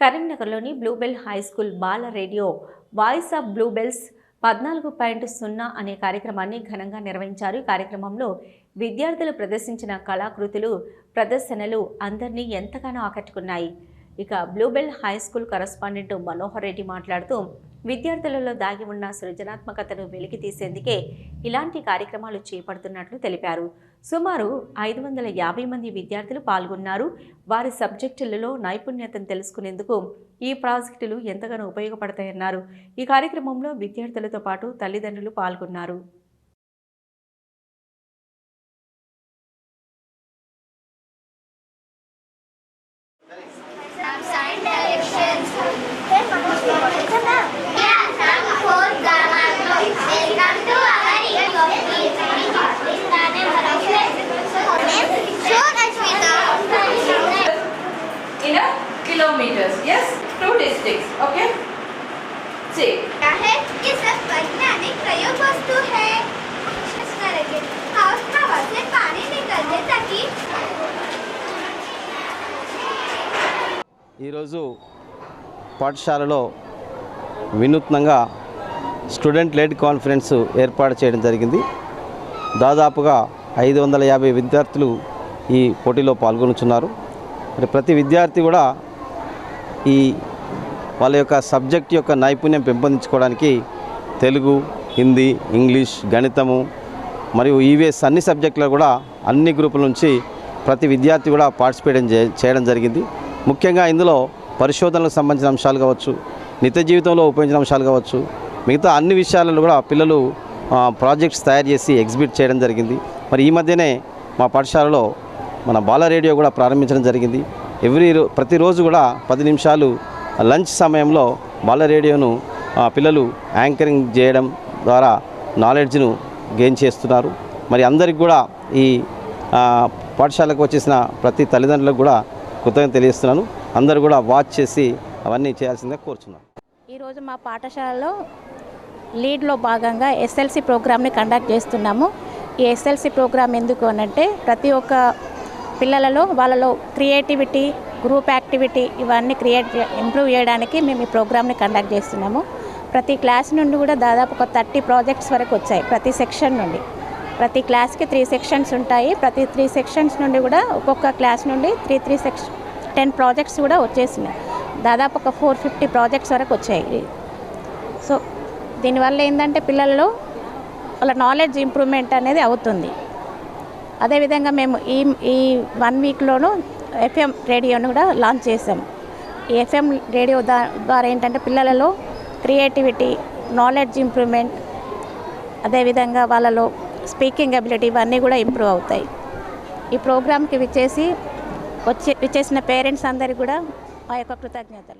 కరీంనగర్లోని Bluebell high school బాల radio voice of Bluebells పద్నాలుగు పాయింట్ సున్నా అనే కార్యక్రమాన్ని ఘనంగా నిర్వహించారు. ఈ కార్యక్రమంలో విద్యార్థులు ప్రదర్శించిన కళాకృతులు ప్రదర్శనలు అందరినీ ఎంతగానో ఆకట్టుకున్నాయి. ఇక Bluebell high school correspondent Manohar Reddy మాట్లాడుతూ విద్యార్థులలో దాగి ఉన్న సృజనాత్మకతను వెలికి తీసేందుకే ఇలాంటి కార్యక్రమాలు చేపడుతున్నట్లు తెలిపారు. సుమారు ఐదు వందల యాభై మంది విద్యార్థులు పాల్గొన్నారు. వారి సబ్జెక్టులలో నైపుణ్యతను తెలుసుకునేందుకు ఈ ప్రాజెక్టులు ఎంతగానో ఉపయోగపడతాయన్నారు. ఈ కార్యక్రమంలో విద్యార్థులతో పాటు తల్లిదండ్రులు పాల్గొన్నారు. 6 ओके सी क्या है ये सब वैज्ञानिक प्रयोग वस्तु है हवा से पानी ताकि ఈరోజు పాఠశాలలో వినూత్నంగా స్టూడెంట్ లెడ్ కాన్ఫరెన్స్ ఏర్పాటు చేయడం జరిగింది. దాదాపుగా ఐదు వందల యాభై విద్యార్థులు ఈ పోటీలో పాల్గొనుచున్నారు. మరి ప్రతి విద్యార్థి కూడా ఈ వాళ్ళ యొక్క సబ్జెక్ట్ యొక్క నైపుణ్యం పెంపొందించుకోవడానికి తెలుగు హిందీ ఇంగ్లీష్ గణితము మరియు ఈవీఎస్ అన్ని సబ్జెక్టులో కూడా అన్ని గ్రూపుల నుంచి ప్రతి విద్యార్థి కూడా పార్టిసిపేట్ చే- చేయడం జరిగింది. ముఖ్యంగా ఇందులో పరిశోధనలకు సంబంధించిన అంశాలు కావచ్చు నిత్య జీవితంలో ఉపయోగించిన అంశాలు కావచ్చు మిగతా అన్ని విషయాలలో కూడా పిల్లలు ప్రాజెక్ట్స్ తయారు చేసి ఎగ్జిబిట్ చేయడం జరిగింది. మరి ఈ మధ్యనే మా పాఠశాలలో మన బాల రేడియో కూడా ప్రారంభించడం జరిగింది. ఎవ్రీ రో ప్రతిరోజు కూడా పది నిమిషాలు లంచ్ సమయంలో బాల రేడియోను పిల్లలు యాంకరింగ్ చేయడం ద్వారా నాలెడ్జ్ను గెయిన్ చేస్తున్నారు. మరి అందరికి కూడా ఈ పాఠశాలకు వచ్చేసిన ప్రతి తల్లిదండ్రులకు కూడా కృతజ్ఞత తెలియజేస్తున్నాను. అందరూ కూడా వాచ్ చేసి అవన్నీ చేయాల్సిందిగా కోరుచున్నాను. ఈరోజు మా పాఠశాలలో లీడ్లో భాగంగా ఎస్ఎల్సి ప్రోగ్రామ్ని కండక్ట్ చేస్తున్నాము. ఈ ఎస్ఎల్సి ప్రోగ్రామ్ ఎందుకు అనంటే ప్రతి ఒక్క పిల్లలలో వాళ్ళలో క్రియేటివిటీ గ్రూప్ యాక్టివిటీ ఇవన్నీ క్రియేట్ ఇంప్రూవ్ చేయడానికి మేము ఈ ప్రోగ్రామ్ని కండక్ట్ చేస్తున్నాము. ప్రతి క్లాస్ నుండి కూడా దాదాపు ఒక థర్టీ ప్రాజెక్ట్స్ వరకు వచ్చాయి ప్రతి సెక్షన్ నుండి. ప్రతి క్లాస్కి త్రీ సెక్షన్స్ ఉంటాయి. ప్రతి త్రీ సెక్షన్స్ నుండి కూడా ఒక్కొక్క క్లాస్ నుండి three three section ten projects కూడా వచ్చేసినాయి. దాదాపు ఒక ఫోర్ ఫిఫ్టీ ప్రాజెక్ట్స్ వరకు వచ్చాయి సో దీనివల్ల ఏంటంటే పిల్లల్లో వాళ్ళ నాలెడ్జ్ ఇంప్రూవ్మెంట్ అనేది అవుతుంది. అదేవిధంగా మేము ఈ ఈ వన్ వీక్లోనూ ఎఫ్ఎం రేడియోను కూడా లాంచ్ చేసాం ఈ ఎఫ్ఎం రేడియో ద్వారా ఏంటంటే పిల్లలలో క్రియేటివిటీ నాలెడ్జ్ ఇంప్రూవ్మెంట్ అదేవిధంగా వాళ్ళలో స్పీకింగ్ అబిలిటీ ఇవన్నీ కూడా ఇంప్రూవ్ అవుతాయి. ఈ ప్రోగ్రామ్కి విచ్చేసి వచ్చే విచ్చేసిన పేరెంట్స్ అందరికీ కూడా మా యొక్క కృతజ్ఞతలు.